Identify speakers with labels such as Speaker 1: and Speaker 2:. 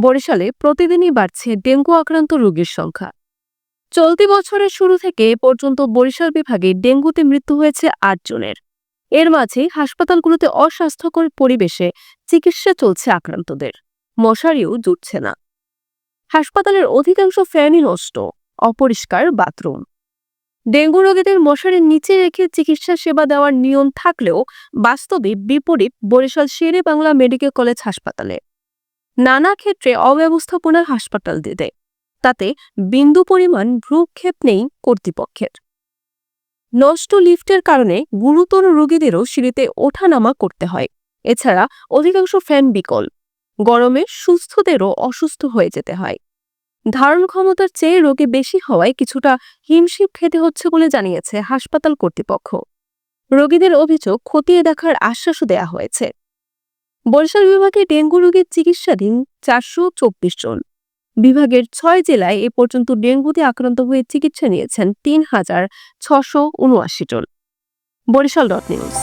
Speaker 1: বরিশালে প্রতিদিনই বাড়ছে ডেঙ্গু আক্রান্ত রোগীর সংখ্যা। চলতি বছরের শুরু থেকে পর্যন্ত বরিশাল বিভাগে ডেঙ্গুতে মৃত্যু হয়েছে আট জনের। এর মাঝে হাসপাতালগুলোতে অস্বাস্থ্যকর পরিবেশে চিকিৎসা চলছে আক্রান্তদের। মশারিও জুটছে না। হাসপাতালের অধিকাংশ ফ্যানই নষ্ট, অপরিষ্কার বাথরুম। ডেঙ্গু রোগীদের মশারির নিচে রেখে চিকিৎসা সেবা দেওয়ার নিয়ম থাকলেও বাস্তবে বিপরীত বরিশাল শেরে বাংলা মেডিকেল কলেজ হাসপাতালে। নানা ক্ষেত্রে অব্যবস্থাপনার হাসপাতাল দিতে তাতে বিন্দু পরিমাণ ভ্রুক্ষেপ নেই কর্তৃপক্ষের। নষ্ট লিফটের কারণে গুরুতর রোগীদেরও সিঁড়িতে ওঠানামা করতে হয়। এছাড়া অধিকাংশ ফ্যান বিকল। গরমে সুস্থদেরও অসুস্থ হয়ে যেতে হয়। ধারণ ক্ষমতার চেয়ে রোগী বেশি হওয়ায় কিছুটা হিমশিম খেতে হচ্ছে বলে জানিয়েছে হাসপাতাল কর্তৃপক্ষ। রোগীদের অভিযোগ খতিয়ে দেখার আশ্বাসও দেয়া হয়েছে। বরিশাল বিভাগে ডেঙ্গু রোগের চিকিৎসাধীন চারশো চব্বিশ জন। বিভাগের ছয় জেলায় এ পর্যন্ত ডেঙ্গুতে আক্রান্ত হয়ে চিকিৎসা নিয়েছেন তিন হাজার ছশো উনআশি জন। Barishal dot news.